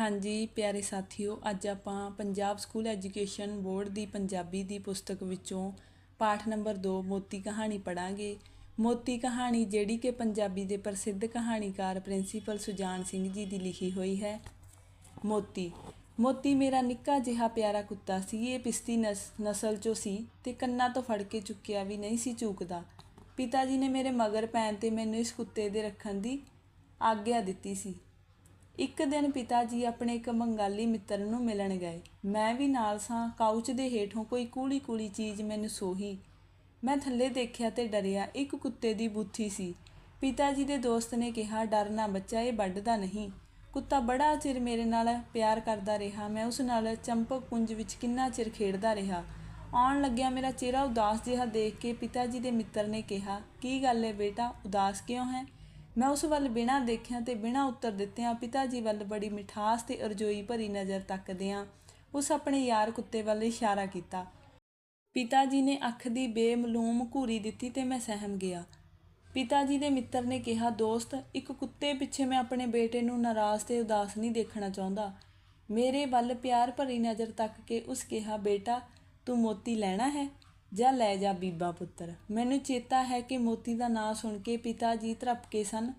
ਹਾਂਜੀ, ਪਿਆਰੇ ਸਾਥੀਓ, ਅੱਜ ਆਪਾਂ ਪੰਜਾਬ ਸਕੂਲ ਐਜੂਕੇਸ਼ਨ ਬੋਰਡ ਦੀ ਪੰਜਾਬੀ ਦੀ ਪੁਸਤਕ ਵਿੱਚੋਂ ਪਾਠ ਨੰਬਰ 2 ਮੋਤੀ ਕਹਾਣੀ ਪੜਾਂਗੇ ਮੋਤੀ ਕਹਾਣੀ ਜਿਹੜੀ ਕਿ ਪੰਜਾਬੀ ਦੇ ਪ੍ਰਸਿੱਧ ਕਹਾਣੀਕਾਰ ਪ੍ਰਿੰਸੀਪਲ ਸੁਜਾਨ ਸਿੰਘ ਜੀ ਦੀ ਲਿਖੀ ਹੋਈ ਹੈ। ਮੋਤੀ ਮੋਤੀ ਮੇਰਾ ਨਿੱਕਾ ਜਿਹਾ ਪਿਆਰਾ ਕੁੱਤਾ ਸੀ, ਇਹ ਪਿਸਤੀ ਨਸ, ਨਸਲ ਚੋਂ ਸੀ ਤੇ ਕੰਨਾਂ ਤੋਂ ਫੜ ਕੇ ਚੁੱਕਿਆ ਵੀ ਨਹੀਂ ਸੀ ਚੂਕਦਾ। ਪਿਤਾ ਜੀ ਨੇ ਮੇਰੇ ਮਗਰ ਪੈਣ ਤੇ ਮੈਨੂੰ ਇਸ ਕੁੱਤੇ ਦੇ ਰੱਖਣ ਦੀ ਆਗਿਆ ਦਿੱਤੀ ਸੀ। ਇੱਕ ਦਿਨ ਪਿਤਾ ਜੀ ਆਪਣੇ ਇੱਕ ਬੰਗਾਲੀ ਮਿੱਤਰ ਨੂੰ ਮਿਲਣ ਗਏ। ਮੈਂ ਵੀ ਨਾਲ ਸਾਂ ਕਾਊਚ ਦੇ ਹੇਠੋਂ ਕੋਈ ਕੂਲੀ ਕੂਲੀ ਚੀਜ਼ ਮੈਨੂੰ ਸੋਹੀ। ਮੈਂ ਥੱਲੇ ਦੇਖਿਆ ਤੇ ਡਰਿਆ, ਇੱਕ ਕੁੱਤੇ ਦੀ ਬੁੱਥੀ ਸੀ। ਪਿਤਾ ਜੀ ਦੇ ਦੋਸਤ ਨੇ ਕਿਹਾ ਡਰਨਾ ਬੱਚਾ, ਇਹ ਵੱਢਦਾ ਨਹੀਂ। ਕੁੱਤਾ ਬੜਾ ਚਿਰ ਮੇਰੇ ਨਾਲ ਪਿਆਰ ਕਰਦਾ ਰਿਹਾ। ਮੈਂ ਉਸ ਨਾਲ ਚੰਪਕ ਪੁੰਜ ਵਿੱਚ ਕਿੰਨਾ ਚਿਰ ਖੇਡਦਾ ਰਿਹਾ। ਆਉਣ ਲੱਗਿਆ ਮੇਰਾ ਚਿਹਰਾ ਉਦਾਸ ਜਿਹਾ ਦੇਖ ਕੇ ਪਿਤਾ ਜੀ ਦੇ ਮਿੱਤਰ ਨੇ ਕਿਹਾ, ਕੀ ਗੱਲ ਹੈ ਬੇਟਾ? ਉਦਾਸ ਕਿਉਂ ਹੈ? ਮੈਂ ਉਸ ਵੱਲ ਬਿਨਾਂ ਦੇਖਿਆ ਤੇ ਬਿਨਾਂ ਉੱਤਰ ਦਿੱਤਿਆਂ ਪਿਤਾ ਜੀ ਵੱਲ ਬੜੀ ਮਿਠਾਸ ਤੇ ਅਰਜ਼ੋਈ ਭਰੀ ਨਜ਼ਰ ਤੱਕਦਿਆਂ ਉਸ ਆਪਣੇ ਯਾਰ ਕੁੱਤੇ ਵੱਲ ਇਸ਼ਾਰਾ ਕੀਤਾ। ਪਿਤਾ ਜੀ ਨੇ ਅੱਖ ਦੀ ਬੇਮਲੂਮ ਘੂਰੀ ਦਿੱਤੀ ਤੇ ਮੈਂ ਸਹਿਮ ਗਿਆ। ਪਿਤਾ ਜੀ ਦੇ ਮਿੱਤਰ ਨੇ ਕਿਹਾ, ਦੋਸਤ, ਇੱਕ ਕੁੱਤੇ ਪਿੱਛੇ ਮੈਂ ਆਪਣੇ ਬੇਟੇ ਨੂੰ ਨਾਰਾਜ਼ ਤੇ ਉਦਾਸ ਨਹੀਂ ਦੇਖਣਾ ਚਾਹੁੰਦਾ। ਮੇਰੇ ਵੱਲ ਪਿਆਰ ਭਰੀ ਨਜ਼ਰ ਤੱਕ ਕੇ ਉਸ ਕਿਹਾ, ਬੇਟਾ, ਤੂੰ ਮੋਤੀ ਲੈਣਾ ਹੈ? ਜਾਂ ਲੈ ਜਾ ਬੀਬਾ ਪੁੱਤਰ। ਮੈਨੂੰ ਚੇਤਾ ਹੈ ਕਿ ਮੋਤੀ ਦਾ ਨਾਂ ਸੁਣ ਕੇ ਪਿਤਾ ਜੀ ਧਰਪਕੇ ਸਨ।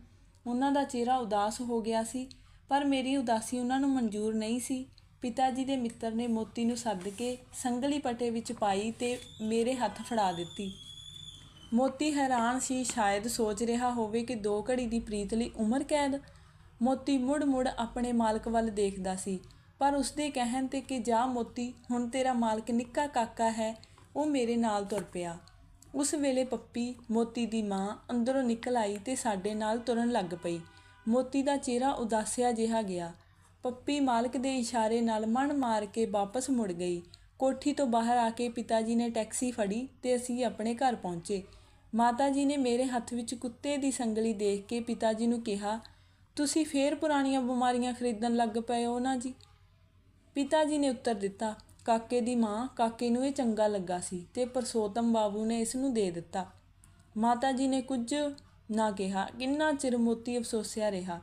ਉਹਨਾਂ ਦਾ ਚਿਹਰਾ ਉਦਾਸ ਹੋ ਗਿਆ ਸੀ, ਪਰ ਮੇਰੀ ਉਦਾਸੀ ਉਹਨਾਂ ਨੂੰ ਮਨਜ਼ੂਰ ਨਹੀਂ ਸੀ। ਪਿਤਾ ਜੀ ਦੇ ਮਿੱਤਰ ਨੇ ਮੋਤੀ ਨੂੰ ਸੱਦ ਕੇ ਸੰਗਲੀ ਪਟੇ ਵਿੱਚ ਪਾਈ ਤੇ ਮੇਰੇ ਹੱਥ ਫੜਾ ਦਿੱਤੀ। ਮੋਤੀ ਹੈਰਾਨ ਸੀ, ਸ਼ਾਇਦ ਸੋਚ ਰਿਹਾ ਹੋਵੇ ਕਿ ਦੋ ਘੜੀ ਦੀ ਪ੍ਰੀਤ ਲਈ ਉਮਰ ਕੈਦ। ਮੋਤੀ ਮੁੜ-ਮੁੜ ਆਪਣੇ ਮਾਲਕ ਵੱਲ ਦੇਖਦਾ ਸੀ, ਪਰ ਉਸਦੇ ਕਹਿਣ ਤੇ ਕਿ ਜਾ ਮੋਤੀ, ਹੁਣ ਤੇਰਾ ਮਾਲਕ ਨਿੱਕਾ ਕਾਕਾ ਹੈ ਉਹ ਮੇਰੇ ਨਾਲ ਤੁਰ ਪਿਆ। ਉਸ ਵੇਲੇ ਪੱਪੀ ਮੋਤੀ ਦੀ ਮਾਂ ਅੰਦਰੋਂ ਨਿਕਲ ਆਈ ਤੇ ਸਾਡੇ ਨਾਲ ਤੁਰਨ ਲੱਗ ਪਈ। ਮੋਤੀ ਦਾ ਚਿਹਰਾ ਉਦਾਸਿਆ ਜਿਹਾ ਗਿਆ। ਪੱਪੀ ਮਾਲਕ ਦੇ ਇਸ਼ਾਰੇ ਨਾਲ ਮਨ ਮਾਰ ਕੇ ਵਾਪਸ ਮੁੜ ਗਈ। ਕੋਠੀ ਤੋਂ ਬਾਹਰ ਆ ਕੇ ਪਿਤਾ ਜੀ ਨੇ ਟੈਕਸੀ ਫੜੀ ਤੇ ਅਸੀਂ ਆਪਣੇ ਘਰ ਪਹੁੰਚੇ। ਮਾਤਾ ਜੀ ਨੇ ਮੇਰੇ ਹੱਥ ਵਿੱਚ ਕੁੱਤੇ ਦੀ ਸੰਗਲੀ ਦੇਖ ਕੇ ਪਿਤਾ ਜੀ ਨੂੰ ਕਿਹਾ, ਤੁਸੀਂ ਫੇਰ ਪੁਰਾਣੀਆਂ ਬਿਮਾਰੀਆਂ ਖਰੀਦਣ ਲੱਗ ਪਏ ਹੋ ਨਾ ਜੀ? ਪਿਤਾ ਜੀ ਨੇ ਉੱਤਰ ਦਿੱਤਾ ਕਾਕੇ ਦੀ ਮਾਂ, ਕਾਕੇ ਨੂੰ ਇਹ ਚੰਗਾ ਲੱਗਾ ਸੀ ਤੇ ਪਰਸੋਤਮ ਬਾਬੂ ਨੇ ਇਸ ਨੂੰ ਦੇ ਦਿੱਤਾ। ਮਾਤਾ ਜੀ ਨੇ ਕੁਝ ਨਾ ਕਿਹਾ, ਕਿੰਨਾ ਚਿਰ ਮੋਤੀ ਅਫਸੋਸਿਆ ਰਿਹਾ।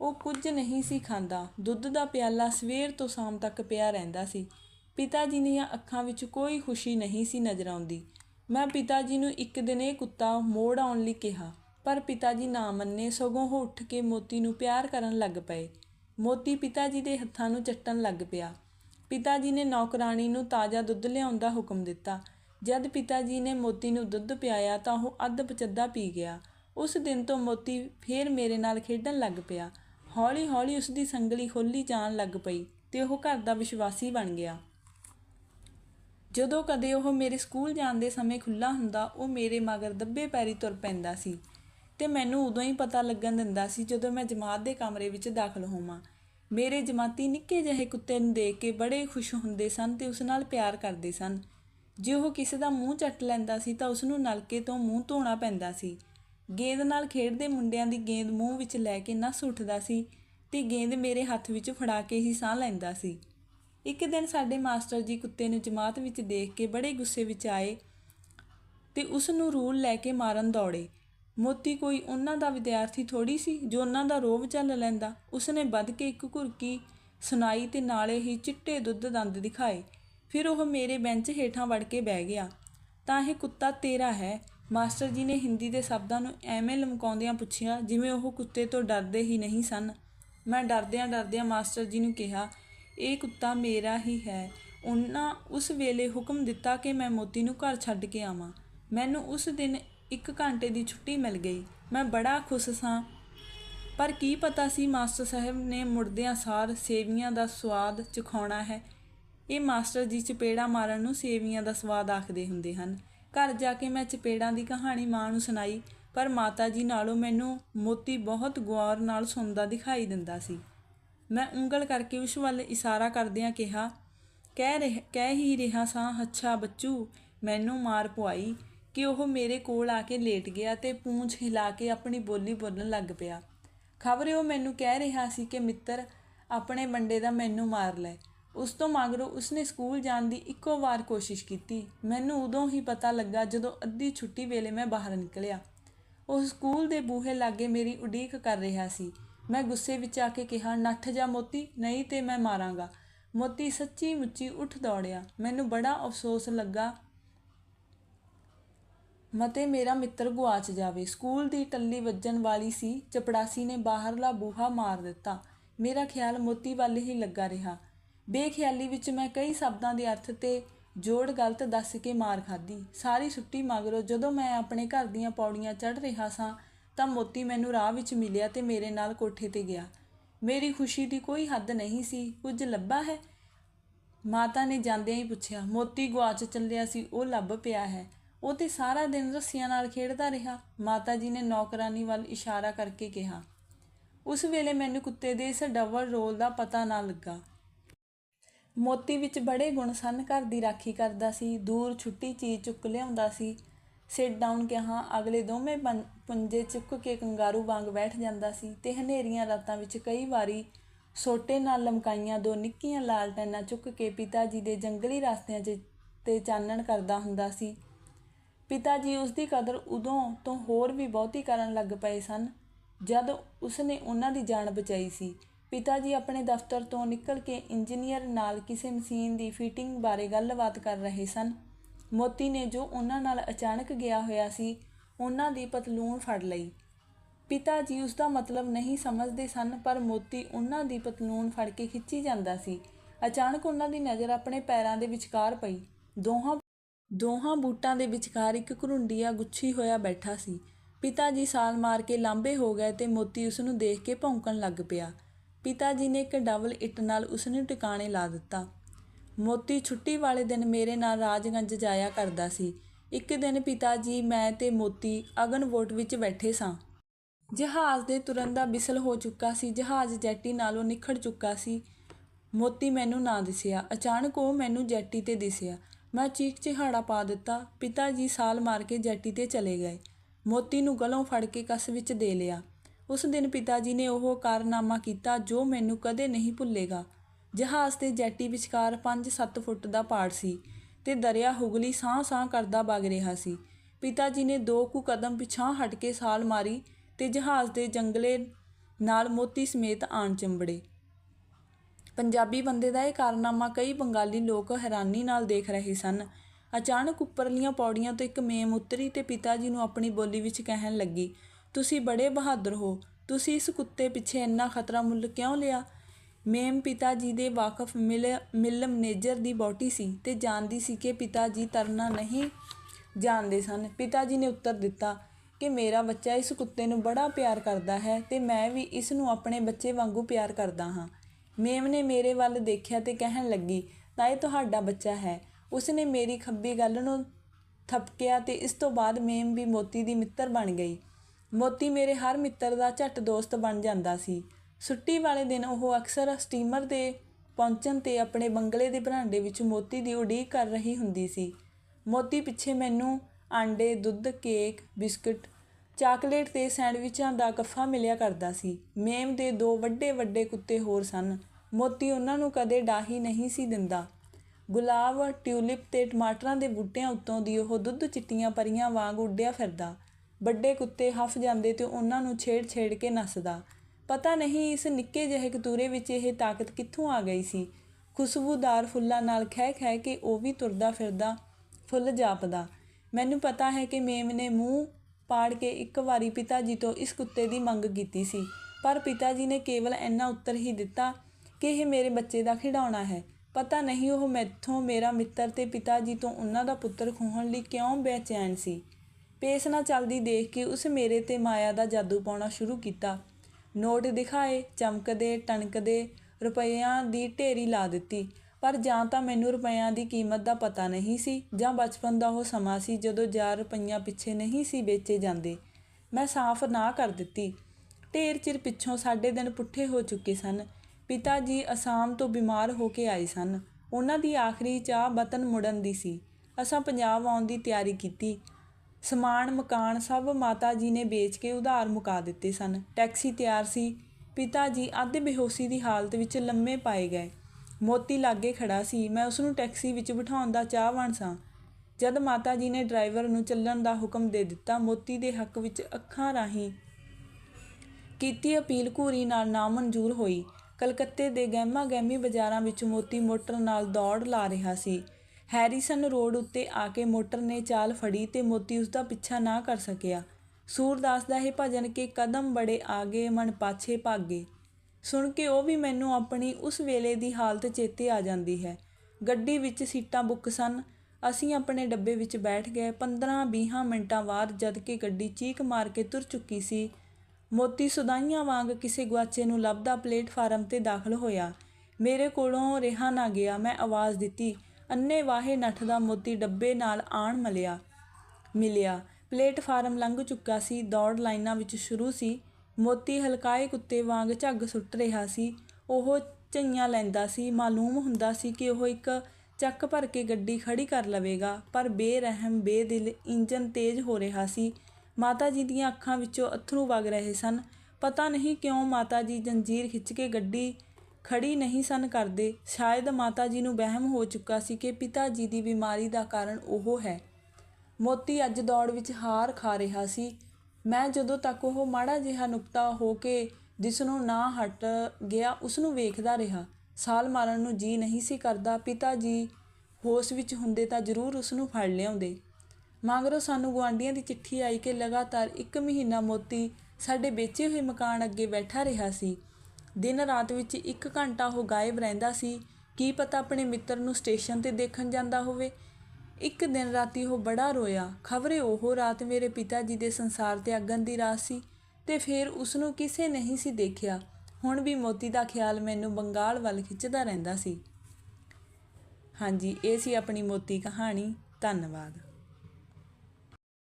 ਉਹ ਕੁਝ ਨਹੀਂ ਸੀ ਖਾਂਦਾ। ਦੁੱਧ ਦਾ ਪਿਆਲਾ ਸਵੇਰ ਤੋਂ ਸ਼ਾਮ ਤੱਕ ਪਿਆ ਰਹਿੰਦਾ ਸੀ। ਪਿਤਾ ਜੀ ਦੀਆਂ ਅੱਖਾਂ ਵਿੱਚ ਕੋਈ ਖੁਸ਼ੀ ਨਹੀਂ ਸੀ ਨਜ਼ਰ ਆਉਂਦੀ। ਮੈਂ ਪਿਤਾ ਜੀ ਨੂੰ ਇੱਕ ਦਿਨ ਇਹ ਕੁੱਤਾ ਮੋੜ ਆਉਣ ਲਈ ਕਿਹਾ, ਪਰ ਪਿਤਾ ਜੀ ਨਾ ਮੰਨੇ ਸਗੋਂ ਉਹ ਉੱਠ ਕੇ ਮੋਤੀ ਨੂੰ ਪਿਆਰ ਕਰਨ ਲੱਗ ਪਏ। ਮੋਤੀ ਪਿਤਾ ਜੀ ਦੇ ਹੱਥਾਂ ਨੂੰ ਚੱਟਣ ਲੱਗ ਪਿਆ। ਪਿਤਾ ਜੀ ਨੇ ਨੌਕਰਾਣੀ ਨੂੰ ਤਾਜ਼ਾ ਦੁੱਧ ਲਿਆਉਣ ਦਾ ਹੁਕਮ ਦਿੱਤਾ। ਜਦ ਪਿਤਾ ਜੀ ਨੇ ਮੋਤੀ ਨੂੰ ਦੁੱਧ ਪਿਆਇਆ ਤਾਂ ਉਹ ਅੱਧ ਪਚੱਦਾ ਪੀ ਗਿਆ। ਉਸ ਦਿਨ ਤੋਂ ਮੋਤੀ ਫੇਰ ਮੇਰੇ ਨਾਲ ਖੇਡਣ ਲੱਗ ਪਿਆ। ਹੌਲੀ-ਹੌਲੀ ਉਸ ਦੀ ਸੰਗਲੀ ਖੋਲੀ ਜਾਣ ਲੱਗ ਪਈ ਤੇ ਉਹ ਘਰ ਦਾ ਵਿਸ਼ਵਾਸੀ ਬਣ ਗਿਆ। ਜਦੋਂ ਕਦੇ ਉਹ ਮੇਰੇ ਸਕੂਲ ਜਾਣ ਦੇ ਸਮੇਂ ਖੁੱਲਾ ਹੁੰਦਾ, ਉਹ ਮੇਰੇ ਮਗਰ ਦੱਬੇ ਪੈਰੀ ਤੁਰ ਪੈਂਦਾ ਸੀ ਤੇ ਮੈਨੂੰ ਉਦੋਂ ਹੀ ਪਤਾ ਲੱਗਣ ਦਿੰਦਾ ਸੀ ਜਦੋਂ ਮੈਂ ਜਮਾਤ ਦੇ ਕਮਰੇ ਵਿੱਚ ਦਾਖਲ ਹੋਵਾਂ। ਮੇਰੇ ਜਮਾਤੀ ਨਿੱਕੇ ਜਿਹੇ ਕੁੱਤੇ ਨੂੰ ਦੇਖ ਕੇ ਬੜੇ ਖੁਸ਼ ਹੁੰਦੇ ਸਨ ਤੇ ਉਸ ਨਾਲ ਪਿਆਰ ਕਰਦੇ ਸਨ। ਜੇ ਉਹ ਕਿਸੇ ਦਾ ਮੂੰਹ ਚੱਟ ਲੈਂਦਾ ਸੀ ਤਾਂ ਉਸ ਨੂੰ ਨਲਕੇ ਤੋਂ ਮੂੰਹ ਧੋਣਾ ਪੈਂਦਾ ਸੀ। ਗੇਂਦ ਨਾਲ ਖੇਡਦੇ ਮੁੰਡਿਆਂ ਦੀ ਗੇਂਦ ਮੂੰਹ ਵਿੱਚ ਲੈ ਕੇ ਨਸ ਉੱਠਦਾ ਸੀ ਤੇ ਗੇਂਦ ਮੇਰੇ ਹੱਥ ਵਿੱਚ ਫੜਾ ਕੇ ਹੀ ਸਾਹ ਲੈਂਦਾ ਸੀ। ਇੱਕ ਦਿਨ ਸਾਡੇ ਮਾਸਟਰ ਜੀ ਕੁੱਤੇ ਨੂੰ ਜਮਾਤ ਵਿੱਚ ਦੇਖ ਕੇ ਬੜੇ ਗੁੱਸੇ ਵਿੱਚ ਆਏ ਤੇ ਉਸ ਨੂੰ ਰੂਲ ਲੈ ਕੇ ਮਾਰਨ ਦੌੜੇ। ਮੋਤੀ ਕੋਈ ਉਹਨਾਂ ਦਾ ਵਿਦਿਆਰਥੀ ਥੋੜੀ ਸੀ ਜੋ ਉਹਨਾਂ ਦਾ ਰੋਬ ਚੱਲ ਲੈਂਦਾ। ਉਸਨੇ ਵੱਧ ਕੇ ਇੱਕ ਘੁਰਕੀ ਸੁਣਾਈ ਤੇ ਨਾਲੇ ਹੀ ਚਿੱਟੇ ਦੁੱਧ ਦੰਦ ਦਿਖਾਏ। ਫਿਰ ਉਹ ਮੇਰੇ ਬੈਂਚ ਹੇਠਾਂ ਵੜ ਕੇ ਬਹਿ ਗਿਆ। ਤਾਂ ਇਹ ਕੁੱਤਾ ਤੇਰਾ ਹੈ? ਮਾਸਟਰ ਜੀ ਨੇ ਹਿੰਦੀ ਦੇ ਸ਼ਬਦਾਂ ਨੂੰ ਐਵੇਂ ਲਮਕਾਉਂਦਿਆਂ ਪੁੱਛਿਆ ਜਿਵੇਂ ਉਹ ਕੁੱਤੇ ਤੋਂ ਡਰਦੇ ਹੀ ਨਹੀਂ ਸਨ। ਮੈਂ ਡਰਦਿਆਂ ਡਰਦਿਆਂ ਮਾਸਟਰ ਜੀ ਨੂੰ ਕਿਹਾ, ਇਹ ਕੁੱਤਾ ਮੇਰਾ ਹੀ ਹੈ। ਉਹਨਾਂ ਉਸ ਵੇਲੇ ਹੁਕਮ ਦਿੱਤਾ ਕਿ ਮੈਂ ਮੋਤੀ ਨੂੰ ਘਰ ਛੱਡ ਕੇ ਆਵਾਂ। ਮੈਨੂੰ ਉਸ ਦਿਨ ਇੱਕ ਘੰਟੇ ਦੀ ਛੁੱਟੀ ਮਿਲ ਗਈ। ਮੈਂ ਬੜਾ ਖੁਸ਼ ਸਾਂ। ਪਰ ਕੀ ਪਤਾ ਸੀ ਮਾਸਟਰ ਸਾਹਿਬ ਨੇ ਮੁੜਦਿਆਂ ਸਾਰ ਸੇਵੀਆਂ ਦਾ ਸਵਾਦ ਚਖਾਉਣਾ ਹੈ। ਇਹ ਮਾਸਟਰ ਜੀ ਚਪੇੜਾ ਮਾਰਨ ਨੂੰ ਸੇਵੀਆਂ ਦਾ ਸਵਾਦ ਆਖਦੇ ਹੁੰਦੇ ਹਨ। ਘਰ ਜਾ ਕੇ ਮੈਂ ਚਪੇੜਾਂ ਦੀ ਕਹਾਣੀ ਮਾਂ ਨੂੰ ਸੁਣਾਈ, ਪਰ ਮਾਤਾ ਜੀ ਨਾਲੋਂ ਮੈਨੂੰ ਮੋਤੀ ਬਹੁਤ ਗੌਰ ਨਾਲ ਸੁਣਦਾ ਦਿਖਾਈ ਦਿੰਦਾ ਸੀ। ਮੈਂ ਉਂਗਲ ਕਰਕੇ ਉਸ ਵੱਲ ਇਸ਼ਾਰਾ ਕਰਦਿਆਂ ਕਿਹਾ, ਕਹਿ ਰਹਿ, ਕਹਿ ਹੀ ਰਿਹਾ ਸਾਂ, ਅੱਛਾ ਬੱਚੂ, ਮੈਨੂੰ ਮਾਰ ਪਵਾਈ ਕਿ ਉਹ ਮੇਰੇ ਕੋਲ ਆ ਕੇ ਲੇਟ ਗਿਆ ਤੇ ਪੂੰਛ ਹਿਲਾ ਕੇ ਆਪਣੀ ਬੋਲੀ ਬੋਲਣ ਲੱਗ ਪਿਆ। ਖਬਰੇ ਉਹ ਮੈਨੂੰ ਕਹਿ ਰਿਹਾ ਸੀ ਕਿ ਮਿੱਤਰ, ਆਪਣੇ ਬੰਦੇ ਦਾ ਮੈਨੂੰ ਮਾਰ ਲੈ। ਉਸ ਤੋਂ ਮਗਰੋਂ ਉਸਨੇ ਸਕੂਲ ਜਾਣ ਦੀ ਇੱਕੋ ਵਾਰ ਕੋਸ਼ਿਸ਼ ਕੀਤੀ। ਮੈਨੂੰ ਉਦੋਂ ਹੀ ਪਤਾ ਲੱਗਾ ਜਦੋਂ ਅੱਧੀ ਛੁੱਟੀ ਵੇਲੇ ਮੈਂ ਬਾਹਰ ਨਿਕਲਿਆ। ਉਹ ਸਕੂਲ ਦੇ ਬੂਹੇ ਲਾਗੇ ਮੇਰੀ ਉਡੀਕ ਕਰ ਰਿਹਾ ਸੀ। ਮੈਂ ਗੁੱਸੇ ਵਿੱਚ ਆ ਕੇ ਕਿਹਾ, ਨੱਠ ਜਾ ਮੋਤੀ, ਨਹੀਂ ਤੇ ਮੈਂ ਮਾਰਾਂਗਾ। ਮੋਤੀ ਸੱਚੀ ਮੁੱਚੀ ਉੱਠ ਦੌੜਿਆ। ਮੈਨੂੰ ਬੜਾ ਅਫਸੋਸ ਲੱਗਾ ਮਤੇ ਮੇਰਾ ਮਿੱਤਰ ਗੁਆਚ ਜਾਵੇ। ਸਕੂਲ ਦੀ ਟੱਲੀ ਵੱਜਣ ਵਾਲੀ ਸੀ। ਚਪੜਾਸੀ ਨੇ ਬਾਹਰਲਾ ਬੂਹਾ ਮਾਰ ਦਿੱਤਾ। ਮੇਰਾ ਖਿਆਲ ਮੋਤੀ ਵੱਲ ਹੀ ਲੱਗਾ ਰਿਹਾ। ਬੇਖਿਆਲੀ ਵਿੱਚ ਮੈਂ ਕਈ ਸ਼ਬਦਾਂ ਦੇ ਅਰਥ ਤੇ ਜੋੜ ਗਲਤ ਦੱਸ ਕੇ ਮਾਰ ਖਾਧੀ। ਸਾਰੀ ਛੁੱਟੀ ਮਗਰੋਂ ਜਦੋਂ ਮੈਂ ਆਪਣੇ ਘਰ ਦੀਆਂ ਪੌੜੀਆਂ ਚੜ੍ਹ ਰਿਹਾ ਸਾਂ, ਤਾਂ ਮੋਤੀ ਮੈਨੂੰ ਰਾਹ ਵਿੱਚ ਮਿਲਿਆ ਤੇ ਮੇਰੇ ਨਾਲ ਕੋਠੇ ਤੇ ਗਿਆ। ਮੇਰੀ ਖੁਸ਼ੀ ਦੀ ਕੋਈ ਹੱਦ ਨਹੀਂ ਸੀ। ਕੁਝ ਲੱਭਾ ਹੈ? ਮਾਤਾ ਨੇ ਜਾਂਦਿਆਂ ਹੀ ਪੁੱਛਿਆ। ਮੋਤੀ ਗੁਆਚ ਚੱਲਿਆ ਸੀ। ਉਹ ਲੱਭ ਪਿਆ ਹੈ। ਉਹ ਤੇ ਸਾਰਾ ਦਿਨ ਰੱਸੀਆਂ ਨਾਲ ਖੇਡਦਾ ਰਿਹਾ। ਮਾਤਾ ਜੀ ਨੇ ਨੌਕਰਾਨੀ ਵੱਲ ਇਸ਼ਾਰਾ ਕਰਕੇ ਕਿਹਾ। ਉਸ ਵੇਲੇ ਮੈਨੂੰ ਕੁੱਤੇ ਦੇ ਇਸ ਡਬਲ ਰੋਲ ਦਾ ਪਤਾ ਨਾ ਲੱਗਾ। ਮੋਤੀ ਵਿੱਚ ਬੜੇ ਗੁਣ ਸਨ। ਘਰ ਦੀ ਰਾਖੀ ਕਰਦਾ ਸੀ, ਦੂਰ ਛੁੱਟੀ ਚੀਜ਼ ਚੁੱਕ ਲਿਆਉਂਦਾ ਸੀ। ਸਿਟ ਡਾਊਨ ਕਿਹਾ, ਅਗਲੇ ਦੋਵੇਂ ਪੰ- ਪੰਜੇ ਚੁੱਕ ਕੇ ਕੰਗਾਰੂ ਵਾਂਗ ਬੈਠ ਜਾਂਦਾ ਸੀ ਤੇ ਹਨੇਰੀਆਂ ਰਾਤਾਂ ਵਿੱਚ ਕਈ ਵਾਰੀ ਸੋਟੇ ਨਾਲ ਲਮਕਾਈਆਂ ਦੋ ਨਿੱਕੀਆਂ ਲਾਲਟੈਨਾਂ ਚੁੱਕ ਕੇ ਪਿਤਾ ਜੀ ਦੇ ਜੰਗਲੀ ਰਸਤਿਆਂ 'ਚ, ਤੇ ਚਾਨਣ ਕਰਦਾ ਹੁੰਦਾ ਸੀ। ਪਿਤਾ ਜੀ ਉਸ ਦੀ ਕਦਰ ਉਦੋਂ ਤੋਂ ਹੋਰ ਵੀ ਬਹੁਤੀ ਕਰਨ ਲੱਗ ਪਏ ਸਨ, ਜਦ ਉਸਨੇ ਉਹਨਾਂ ਦੀ ਜਾਨ ਬਚਾਈ ਸੀ। ਪਿਤਾ ਜੀ ਆਪਣੇ ਦਫ਼ਤਰ ਤੋਂ ਨਿਕਲ ਕੇ ਇੰਜੀਨੀਅਰ ਨਾਲ ਕਿਸੇ ਮਸ਼ੀਨ ਦੀ ਫਿਟਿੰਗ ਬਾਰੇ ਗੱਲਬਾਤ ਕਰ ਰਹੇ ਸਨ। ਮੋਤੀ ਨੇ ਜੋ ਉਹਨਾਂ ਨਾਲ ਅਚਾਨਕ ਗਿਆ ਹੋਇਆ ਸੀ, ਉਹਨਾਂ ਦੀ ਪਤਲੂਨ ਫੜ ਲਈ। ਪਿਤਾ ਜੀ ਉਸ ਦਾ ਮਤਲਬ ਨਹੀਂ ਸਮਝਦੇ ਸਨ, ਪਰ ਮੋਤੀ ਉਹਨਾਂ ਦੀ ਪਤਲੂਨ ਫੜ ਕੇ ਖਿੱਚੀ ਜਾਂਦਾ ਸੀ। ਅਚਾਨਕ ਉਹਨਾਂ ਦੀ ਨਜ਼ਰ ਆਪਣੇ ਪੈਰਾਂ ਦੇ ਵਿਚਕਾਰ ਪਈ। ਦੋਹਾਂ ਦੋਹਾਂ ਬੂਟਾਂ ਦੇ ਵਿਚਕਾਰ ਇੱਕ ਘਰੁੰਡੀਆ ਗੁੱਛੀ ਹੋਇਆ ਬੈਠਾ ਸੀ। ਪਿਤਾ ਜੀ ਸਾਲ ਮਾਰ ਕੇ ਲਾਂਭੇ ਹੋ ਗਏ ਤੇ ਮੋਤੀ ਉਸ ਨੂੰ ਦੇਖ ਕੇ ਭੌਂਕਣ ਲੱਗ ਪਿਆ। ਪਿਤਾ ਜੀ ਨੇ ਇੱਕ ਡਬਲ ਇੱਟ ਨਾਲ ਉਸ ਨੂੰ ਟਿਕਾਣੇ ਲਾ ਦਿੱਤਾ। ਮੋਤੀ ਛੁੱਟੀ ਵਾਲੇ ਦਿਨ ਮੇਰੇ ਨਾਲ ਰਾਜਗੰਜ ਜਾਇਆ ਕਰਦਾ ਸੀ। ਇੱਕ ਦਿਨ ਪਿਤਾ ਜੀ, ਮੈਂ ਤੇ ਮੋਤੀ ਅਗਨਵੋਟ ਵਿੱਚ ਬੈਠੇ ਸਾਂ। ਜਹਾਜ਼ ਦੇ ਤੁਰਨ ਦਾ ਬਿਸਲ ਹੋ ਚੁੱਕਾ ਸੀ। ਜਹਾਜ਼ ਜੈਟੀ ਨਾਲੋਂ ਨਿਖੜ ਚੁੱਕਾ ਸੀ। ਮੋਤੀ ਮੈਨੂੰ ਨਾ ਦਿਸਿਆ। ਅਚਾਨਕ ਉਹ ਮੈਨੂੰ ਜੈਟੀ ਤੇ ਦਿਸਿਆ। ਮੈਂ ਚੀਕ ਚਿਹਾੜਾ ਪਾ ਦਿੱਤਾ। ਪਿਤਾ ਜੀ ਸਾਲ ਮਾਰ ਕੇ ਜੈਟੀ ਤੇ ਚਲੇ ਗਏ। ਮੋਤੀ ਨੂੰ ਗਲੋਂ ਫੜ ਕੇ ਕਸ ਵਿੱਚ ਦੇ ਲਿਆ। ਉਸ ਦਿਨ ਪਿਤਾ ਜੀ ਨੇ ਉਹ ਕਾਰਨਾਮਾ ਕੀਤਾ ਜੋ ਮੈਨੂੰ ਕਦੇ ਨਹੀਂ ਭੁੱਲੇਗਾ। ਜਹਾਜ਼ ਤੇ ਜੈਟੀ ਵਿਚਕਾਰ 5-7 ਫੁੱਟ ਦਾ ਪਾੜ ਸੀ ਤੇ ਦਰਿਆ ਹੁਗਲੀ ਸਾਹ-ਸਾਹ ਕਰਦਾ ਵਗ ਰਿਹਾ ਸੀ। ਪਿਤਾ ਜੀ ਨੇ ਦੋ ਕੁ ਕਦਮ ਪਿਛਾਂ ਹਟ ਕੇ ਸਾਲ ਮਾਰੀ ਤੇ ਜਹਾਜ਼ ਦੇ ਜੰਗਲੇ ਨਾਲ ਮੋਤੀ ਸਮੇਤ ਆਣ ਚੰਬੜੇ। ਪੰਜਾਬੀ ਬੰਦੇ ਦਾ ਇਹ ਕਾਰਨਾਮਾ ਕਈ ਬੰਗਾਲੀ ਲੋਕ ਹੈਰਾਨੀ ਨਾਲ ਦੇਖ ਰਹੇ ਸਨ। ਅਚਾਨਕ ਉੱਪਰਲੀਆਂ ਪੌੜੀਆਂ ਤੋਂ ਇੱਕ ਮੇਮ ਉਤਰੀ ਤੇ ਪਿਤਾ ਜੀ ਨੂੰ ਆਪਣੀ ਬੋਲੀ ਵਿੱਚ ਕਹਿਣ ਲੱਗੀ, ਤੁਸੀਂ ਬੜੇ ਬਹਾਦਰ ਹੋ। ਤੁਸੀਂ ਇਸ ਕੁੱਤੇ ਪਿੱਛੇ ਇੰਨਾ ਖਤਰਾ ਮੁੱਲ ਕਿਉਂ ਲਿਆ? ਮੇਮ ਪਿਤਾ ਜੀ ਦੇ ਵਾਕਫ ਮਿਲ ਮਿਲ ਮੈਨੇਜਰ ਦੀ ਬੋਟੀ ਸੀ ਤੇ ਜਾਣਦੀ ਸੀ ਕਿ ਪਿਤਾ ਜੀ ਤਰਨਾ ਨਹੀਂ ਜਾਣਦੇ ਸਨ। ਪਿਤਾ ਜੀ ਨੇ ਉੱਤਰ ਦਿੱਤਾ ਕਿ ਮੇਰਾ ਬੱਚਾ ਇਸ ਕੁੱਤੇ ਨੂੰ ਬੜਾ ਪਿਆਰ ਕਰਦਾ ਹੈ ਤੇ ਮੈਂ ਵੀ ਇਸ ਨੂੰ ਆਪਣੇ ਬੱਚੇ ਵਾਂਗੂ ਪਿਆਰ ਕਰਦਾ ਹਾਂ। ਮੇਮ ਨੇ ਮੇਰੇ ਵੱਲ ਦੇਖਿਆ ਤੇ ਕਹਿਣ ਲੱਗੀ, ਤਾਂ ਇਹ ਤੁਹਾਡਾ ਬੱਚਾ ਹੈ। ਉਸਨੇ ਮੇਰੀ ਖੱਬੀ ਗੱਲ ਨੂੰ ਥਪਕਿਆ ਤੇ ਇਸ ਤੋਂ ਬਾਅਦ ਮੇਮ ਵੀ ਮੋਤੀ ਦੀ ਮਿੱਤਰ ਬਣ ਗਈ। ਮੋਤੀ ਮੇਰੇ ਹਰ ਮਿੱਤਰ ਦਾ ਝੱਟ ਦੋਸਤ ਬਣ ਜਾਂਦਾ ਸੀ। ਛੁੱਟੀ ਵਾਲੇ ਦਿਨ ਉਹ ਅਕਸਰ ਸਟੀਮਰ 'ਤੇ ਪਹੁੰਚਣ ਤੇ ਆਪਣੇ ਬੰਗਲੇ ਦੇ ਬਰਾਂਡੇ ਵਿੱਚ ਮੋਤੀ ਦੀ ਉਡੀਕ ਕਰ ਰਹੀ ਹੁੰਦੀ ਸੀ। ਮੋਤੀ ਪਿੱਛੇ ਮੈਨੂੰ ਆਂਡੇ, ਦੁੱਧ, ਕੇਕ, ਬਿਸਕਟ ਚਾਕਲੇਟ ਤੇ ਸੈਂਡਵਿਚਾਂ ਦਾ ਕੱਫਾ ਮਿਲਿਆ ਕਰਦਾ ਸੀ। ਮੇਮ ਦੇ ਦੋ ਵੱਡੇ ਵੱਡੇ ਕੁੱਤੇ ਹੋਰ ਸਨ। ਮੋਤੀ ਉਹਨਾਂ ਨੂੰ ਕਦੇ ਡਾਹੀ ਨਹੀਂ ਸੀ ਦਿੰਦਾ। ਗੁਲਾਬ, ਟਿਊਲਿਪ ਤੇ ਟਮਾਟਰਾਂ ਦੇ ਬੂਟਿਆਂ ਉੱਤੋਂ ਦੀ ਉਹ ਦੁੱਧ ਚਿੱਟੀਆਂ ਪਰੀਆਂ ਵਾਂਗ ਉੱਡਿਆ ਫਿਰਦਾ। ਵੱਡੇ ਕੁੱਤੇ ਹਫ ਜਾਂਦੇ ਤੇ ਉਹਨਾਂ ਨੂੰ ਛੇੜ-ਛੇੜ ਕੇ ਨੱਸਦਾ। ਪਤਾ ਨਹੀਂ ਇਸ ਨਿੱਕੇ ਜਿਹੇ ਕਤੂਰੇ ਵਿੱਚ ਇਹ ਤਾਕਤ ਕਿੱਥੋਂ ਆ ਗਈ ਸੀ। ਖੁਸ਼ਬੂਦਾਰ ਫੁੱਲਾਂ ਨਾਲ ਖਹਿ-ਖਹਿ ਕੇ ਉਹ ਵੀ ਤੁਰਦਾ ਫਿਰਦਾ, ਫੁੱਲ ਜਾਪਦਾ। ਮੈਨੂੰ ਪਤਾ ਹੈ ਕਿ ਮੇਮ ਨੇ ਮੂੰਹ ਪਾੜ ਕੇ ਇੱਕ ਵਾਰੀ ਪਿਤਾ ਜੀ ਤੋਂ ਇਸ ਕੁੱਤੇ ਦੀ ਮੰਗ ਕੀਤੀ ਸੀ। ਪਰ ਪਿਤਾ ਜੀ ਨੇ ਕੇਵਲ ਇੰਨਾ ਉੱਤਰ ਹੀ ਦਿੱਤਾ ਕਿ ਇਹ ਮੇਰੇ ਬੱਚੇ ਦਾ ਖਿਡੌਣਾ ਹੈ। ਪਤਾ ਨਹੀਂ ਉਹ ਮੈਥੋਂ ਮੇਰਾ ਮਿੱਤਰ ਤੇ ਪਿਤਾ ਜੀ ਤੋਂ ਉਹਨਾਂ ਦਾ ਪੁੱਤਰ ਖੋਹਣ ਲਈ ਕਿਉਂ ਬੇਚੈਨ ਸੀ। ਪੇਸ ਨਾ ਚੱਲਦੀ ਦੇਖ ਕੇ ਉਸ ਮੇਰੇ ਤੇ ਮਾਇਆ ਦਾ ਜਾਦੂ ਪਾਉਣਾ ਸ਼ੁਰੂ ਕੀਤਾ। ਨੋਟ ਦਿਖਾਏ, ਚਮਕਦੇ, ਟਣਕਦੇ ਰੁਪਈਆਂ ਦੀ ਢੇਰੀ ਲਾ ਦਿੱਤੀ। ਪਰ ਜਾਂ ਤਾਂ ਮੈਨੂੰ ਰੁਪਈਆਂ ਦੀ ਕੀਮਤ ਦਾ ਪਤਾ ਨਹੀਂ ਸੀ ਜਾਂ ਬਚਪਨ ਦਾ ਉਹ ਸਮਾਂ ਸੀ ਜਦੋਂ ਚਾਰ ਰੁਪਈਆਂ ਪਿੱਛੇ ਨਹੀਂ ਸੀ ਵੇਚੇ ਜਾਂਦੇ। ਮੈਂ ਸਾਫ਼ ਨਾ ਕਰ ਦਿੱਤੀ। ਢੇਰ ਚਿਰ ਪਿੱਛੋਂ ਸਾਡੇ ਦਿਨ ਪੁੱਠੇ ਹੋ ਚੁੱਕੇ ਸਨ। ਪਿਤਾ ਜੀ ਅਸਾਮ ਤੋਂ ਬਿਮਾਰ ਹੋ ਕੇ ਆਏ ਸਨ। ਉਹਨਾਂ ਦੀ ਆਖਰੀ ਚਾਹ ਵਤਨ ਮੁੜਨ ਦੀ ਸੀ। ਅਸਾਂ ਪੰਜਾਬ ਆਉਣ ਦੀ ਤਿਆਰੀ ਕੀਤੀ। ਸਮਾਨ, ਮਕਾਨ ਸਭ ਮਾਤਾ ਜੀ ਨੇ ਵੇਚ ਕੇ ਉਧਾਰ ਮੁਕਾ ਦਿੱਤੇ ਸਨ। ਟੈਕਸੀ ਤਿਆਰ ਸੀ। ਪਿਤਾ ਜੀ ਅੱਧ ਬੇਹੋਸ਼ੀ ਦੀ ਹਾਲਤ ਵਿੱਚ ਲੰਮੇ ਪਾਏ ਗਏ। ਮੋਤੀ ਲਾਗੇ ਖੜਾ ਸੀ, ਮੈਂ ਉਸ ਨੂੰ ਟੈਕਸੀ ਵਿੱਚ ਬਿਠਾਉਣ ਦਾ ਚਾਹਵਾਨ ਸਾਂ। ਜਦ ਮਾਤਾ ਜੀ ਨੇ ਡਰਾਈਵਰ ਨੂੰ ਚੱਲਣ ਦਾ ਹੁਕਮ ਦੇ ਦਿੱਤਾ, ਮੋਤੀ ਦੇ ਹੱਕ ਵਿੱਚ ਅੱਖਾਂ ਰਾਹੀਂ ਕੀਤੀ ਅਪੀਲ, ਘੂਰੀ ਨਾਲ ਨਾਮਨਜ਼ੂਰ ਹੋਈ। ਕਲਕੱਤੇ ਦੇ ਗਹਿਮਾ ਗਹਿਮੀ ਬਾਜ਼ਾਰਾਂ ਵਿੱਚ ਮੋਤੀ ਮੋਟਰ ਨਾਲ ਦੌੜ ਲਾ ਰਿਹਾ ਸੀ। ਹੈਰੀਸਨ ਰੋਡ ਉੱਤੇ ਆ ਕੇ ਮੋਟਰ ਨੇ ਚਾਲ ਫੜੀ ਤੇ ਮੋਤੀ ਉਸ ਦਾ ਪਿੱਛਾ ਨਾ ਕਰ ਸਕਿਆ। ਸੂਰਦਾਸ ਦਾ ਇਹ ਭਜਨ ਕਿ ਕਦਮ ਬੜੇ ਆਗੇ, ਮਨ ਪਾਛੇ ਭਾਗੇ। ਸੁਣ ਕੇ ਉਹ ਵੀ ਮੈਨੂੰ ਆਪਣੀ ਉਸ ਵੇਲੇ ਦੀ ਹਾਲਤ ਚੇਤੇ ਆ ਜਾਂਦੀ ਹੈ। ਗੱਡੀ ਵਿੱਚ ਸੀਟਾਂ ਬੁੱਕ ਸਨ। ਅਸੀਂ ਆਪਣੇ ਡੱਬੇ ਵਿੱਚ ਬੈਠ ਗਏ। 15-20 ਮਿੰਟਾਂ ਬਾਅਦ ਜਦ ਕਿ ਗੱਡੀ ਚੀਕ ਮਾਰ ਕੇ ਤੁਰ ਚੁੱਕੀ ਸੀ। ਮੋਤੀ ਸੁਦਾਈਆਂ ਵਾਂਗ ਕਿਸੇ ਗੁਆਚੇ ਨੂੰ ਲੱਭਦਾ ਪਲੇਟਫਾਰਮ ਤੇ ਦਾਖਲ ਹੋਇਆ। ਮੇਰੇ ਕੋਲੋਂ ਰਿਹਾ ਨਾ ਗਿਆ। ਮੈਂ ਆਵਾਜ਼ ਦਿੱਤੀ। ਅੰਨੇ ਵਾਹੇ ਨੱਠਦਾ ਮੋਤੀ ਡੱਬੇ ਨਾਲ ਆਣ ਮਲਿਆ। ਮਿਲਿਆ। ਪਲੇਟਫਾਰਮ ਲੰਘ ਚੁੱਕਾ ਸੀ। ਦੌੜ ਲਾਈਨਾਂ ਵਿੱਚ ਸ਼ੁਰੂ ਸੀ। ਮੋਤੀ ਹਲਕਾਏ ਕੁੱਤੇ ਵਾਂਗ ਝੱਗ ਸੁੱਟ ਰਿਹਾ ਸੀ। ਉਹ ਝਈਆਂ ਲੈਂਦਾ ਸੀ। ਮਾਲੂਮ ਹੁੰਦਾ ਸੀ ਕਿ ਉਹ ਇੱਕ ਚੱਕ ਭਰ ਕੇ ਗੱਡੀ ਖੜ੍ਹੀ ਕਰ ਲਵੇਗਾ, ਪਰ ਬੇਰਹਿਮ, ਬੇਦਿਲ ਇੰਜਨ ਤੇਜ਼ ਹੋ ਰਿਹਾ ਸੀ। ਮਾਤਾ ਜੀ ਦੀਆਂ ਅੱਖਾਂ ਵਿੱਚੋਂ ਅੱਥਰੂ ਵਗ ਰਹੇ ਸਨ। ਪਤਾ ਨਹੀਂ ਕਿਉਂ ਮਾਤਾ ਜੀ ਜੰਜੀਰ ਖਿੱਚ ਕੇ ਗੱਡੀ ਖੜ੍ਹੀ ਨਹੀਂ ਸਨ ਕਰਦੇ। ਸ਼ਾਇਦ ਮਾਤਾ ਜੀ ਨੂੰ ਵਹਿਮ ਹੋ ਚੁੱਕਾ ਸੀ ਕਿ ਪਿਤਾ ਜੀ ਦੀ ਬਿਮਾਰੀ ਦਾ ਕਾਰਨ ਉਹ ਹੈ। ਮੋਤੀ ਅੱਜ ਦੌੜ ਵਿੱਚ ਹਾਰ ਖਾ ਰਿਹਾ ਸੀ। ਮੈਂ ਜਦੋਂ ਤੱਕ ਉਹ ਮਾੜਾ ਜਿਹਾ ਨੁਕਤਾ ਹੋ ਕੇ ਜਿਸ ਨੂੰ ਨਾ ਹਟ ਗਿਆ, ਉਸ ਨੂੰ ਵੇਖਦਾ ਰਿਹਾ। ਸਾਲ ਮਾਰਨ ਨੂੰ ਜੀ ਨਹੀਂ ਸੀ ਕਰਦਾ, ਪਿਤਾ ਜੀ ਹੋਸ਼ ਵਿੱਚ ਹੁੰਦੇ ਤਾਂ ਜ਼ਰੂਰ ਉਸ ਨੂੰ ਫੜ ਲਿਆਉਂਦੇ। ਮਗਰੋਂ ਸਾਨੂੰ ਗੁਆਂਢੀਆਂ ਦੀ ਚਿੱਠੀ ਆਈ ਕਿ ਲਗਾਤਾਰ ਇੱਕ ਮਹੀਨਾ ਮੋਤੀ ਸਾਡੇ ਵੇਚੇ ਹੋਏ ਮਕਾਨ ਅੱਗੇ ਬੈਠਾ ਰਿਹਾ ਸੀ। ਦਿਨ ਰਾਤ ਵਿੱਚ ਇੱਕ ਘੰਟਾ ਉਹ ਗਾਇਬ ਰਹਿੰਦਾ ਸੀ। ਕੀ ਪਤਾ ਆਪਣੇ ਮਿੱਤਰ ਨੂੰ ਸਟੇਸ਼ਨ ਤੇ ਦੇਖਣ ਜਾਂਦਾ ਹੋਵੇ। ਇੱਕ ਦਿਨ ਰਾਤੀ ਉਹ ਬੜਾ ਰੋਇਆ। ਖਬਰੇ ਉਹ ਰਾਤ ਮੇਰੇ ਪਿਤਾ ਜੀ ਦੇ ਸੰਸਾਰ ਤਿਆਗਣ ਦੀ ਰਾਤ ਸੀ ਤੇ ਫਿਰ ਉਸ ਨੂੰ ਕਿਸੇ ਨਹੀਂ ਸੀ ਦੇਖਿਆ। ਹੁਣ ਵੀ ਮੋਤੀ ਦਾ ਖਿਆਲ ਮੈਨੂੰ ਬੰਗਾਲ ਵੱਲ ਖਿੱਚਦਾ ਰਹਿੰਦਾ ਸੀ। ਹਾਂਜੀ, ਇਹ ਸੀ ਆਪਣੀ ਮੋਤੀ ਕਹਾਣੀ। ਧੰਨਵਾਦ।